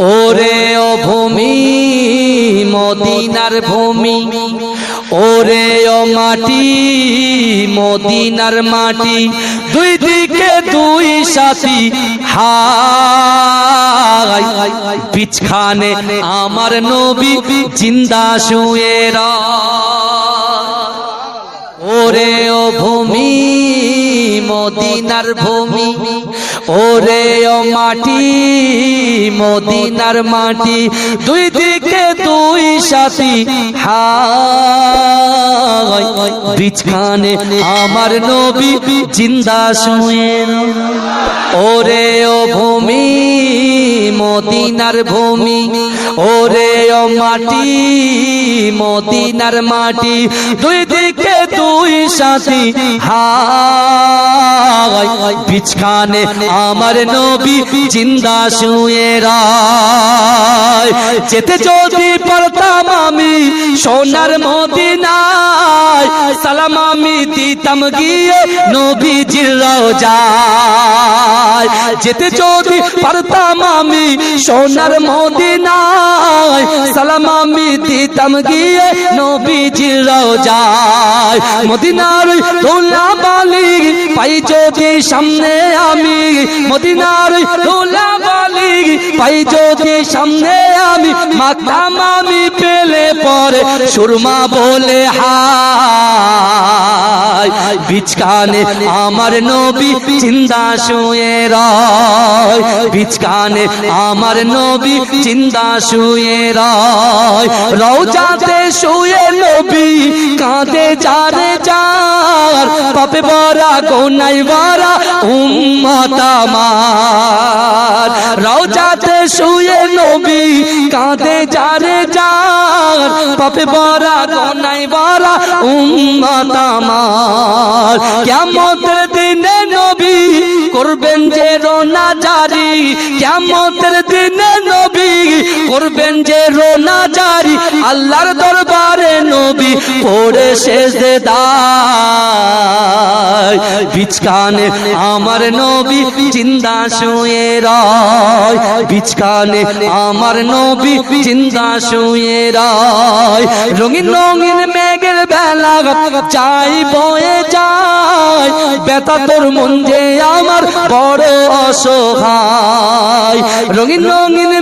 ওরে ও ভূমি, মদিনার ভূমি। ওরে ও মাটি, মদিনার মাটি। দুই দিকে দুই সাথী হাই পিছখানে আমার নবী জিন্দা শুয়ে ওরে ও ভূমি, মদিনার ভূমি। ওরে ও মাটি, মদিনার মাটি, দুই দিকে দুই সাথী বিছখানে আমার নবী জিন্দা শুয়ে ওরে ও ভূমি, মদিনার ভূমি, ওরে ও মাটি, মদিনার মাটি, দুই দুই সাথী হাই বিছখানে আমার নবী জিন্দা শুয়ে রায়। যেতে যদি পারতাম আমি সোনার মদিনায়, সালাম আমি দিতাম গিয়ে নবীজির রওজায়। যেতে যদি পারতাম আমি সোনার মদিনায়, সালাম আমি দিতাম গিয়ে নবীজির রওজায় মদিনার দোলা বালি পাই যদি সামনে আমি? মদিনার বালি পাই যদি সামনে আমি? মাতাম আমি পেলে পরে সুরমা বলে হাই বিচকানে আমার নবী চিন্তা শুয়ে রয়। বিচকানে আমার নবী চিন্তা শুয়ে রয়। রওজাতে শুয়ে নবী কাঁদে যারে যার পাপে বরা গোনাই বরা উম্মত আমার। রওজাতে শুয়ে নবী কাঁদে যারে যার পাপে বরা গোনাই বরা উম্মত আমার কিয়ামতের দিনে নবী করবেন যে রোনা জারি কেমতের দিনে নবী করবেন যে রোনা জারি আল্লাহর দরবারে নবী পড়ে শেষ দায় বিচকানে আমার নবী চিন্তা শুয়ে রয় বিচকানে আমার নবী চিন্তা শুয়ে রয়। রঙিন রঙিন মেঘের বেলা চাই বয়ে যায় বেতা তোর মন যে আমার বড় অসহায়। রঙিন রঙিন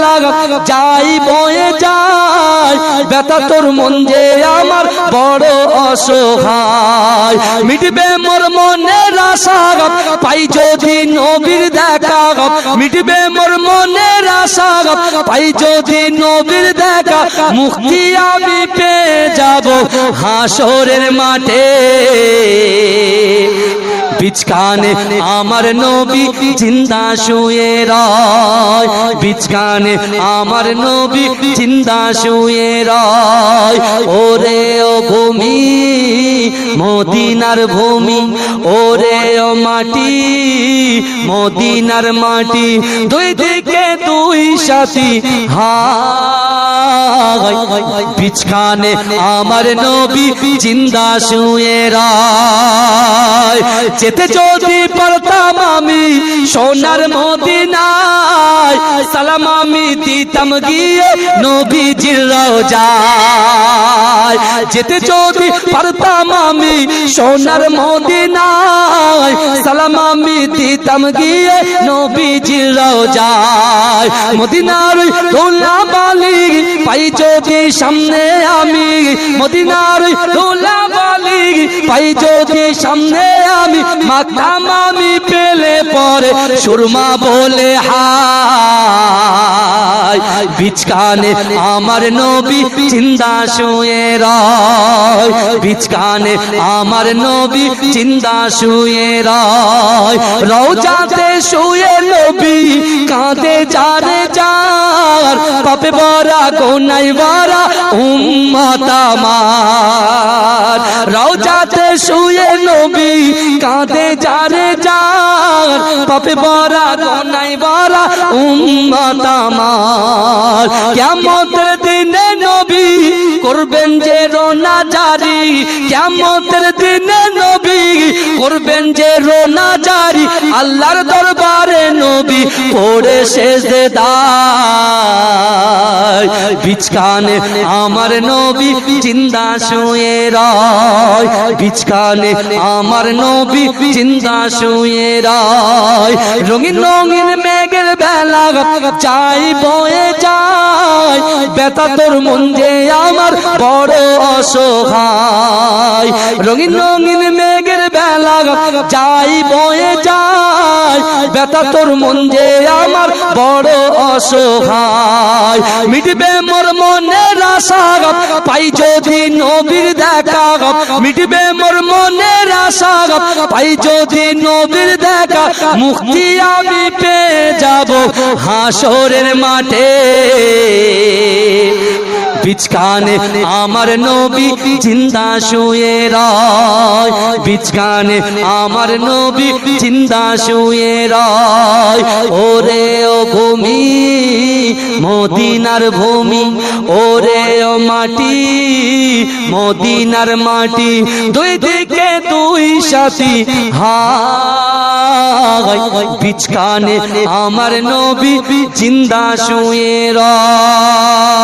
মেঘের বেলা যাই বয়ে যায় বেতা তোর মন যে আমার বড় অসহায়। মিটবে মোর মনের আশা পাই যদি নবীর দেখা মিটবে মোর মনের আশা পাই যদি নবীর দেখা, মুক্তি আমি পেয়ে যাব হাসরের মাঠে। বিচকানে আমার নবী চিন্তা শুয়ে রয়। বিচকানে আমার নবী চিন্তা শুয়ে রয়। ওরে ও ভূমি, মদিনার ভূমি, ওরে ও মাটি, মদিনার মাটি, দুই দিকে দুই সাথী হাই বিছখানে আমার নবী জিন্দা শুয়ে রায়। যেতে যদি পারতাম আমি সোনার মদিনায়, সালাম আমি দিতাম গিয়ে নবীজির রওজায় যেতে যদি পারতাম আমি সোনার মদিনায় দিতাম গিয়ে নবীজির রওজায় মদিনার দোলা বালি পাই যদি সামনে আমি মদিনার দোলা বালি পাই যদি সামনে আমি মাতাম আমি পেলে পরে সুরমা বলে হায়। বিচকানে আমার নবী চিন্তা শুয়ে রয়। বিচকানে আমার নবী চিন্তা শুয়ে রয়। রওজাতে শুয়ে নবী কাঁদে যারে যার পাপে বরা কোনাই বরা, উম্মত আমার। রওজাতে শুয়ে নবী কাঁদে যারে যার। পাপে বরা কোনাই বরা, উম্মত আমার। কিয়ামতের দিনে নবী করবেন যে রোনা জারি। নবী করবেন যে রোনা জারি আল্লাহর দরবারে নবী পড়ে দায় বিচকানে আমার নবী জিন্দা শুয়ে রায়। বিচকানে আমার নবী জিন্দা শুয়ে রয়। রঙিন রঙিন মেঘের বেলা চাই বয়ে যায়। বেতা তোর মন যে আমার বড় অসহায়। রঙিন রঙিন মেঘের বেলা যাই বয়ে যায় বেতা তোর মন যে আমার বড় অসহায়। মিটবে মোর মনের আশা পাই যদি নবীর দেখা মিটবে মোর মনের আশা পাই যদি নবীর দেখা, মুক্তি আমি পেয়ে যাব হাসরের মাঠে। বিচকানে আমার নবী জিন্দা শুয়ে রয় বিচকানে আমার নবী জিন্দা শুয়ে রয় ওরে ও ভূমি মদিনার ভূমি ওরে ও মাটি মদিনার মাটি দুই দিকে দুই সাথী হায় বিচকানে আমার নবী জিন্দা শুয়ে রয়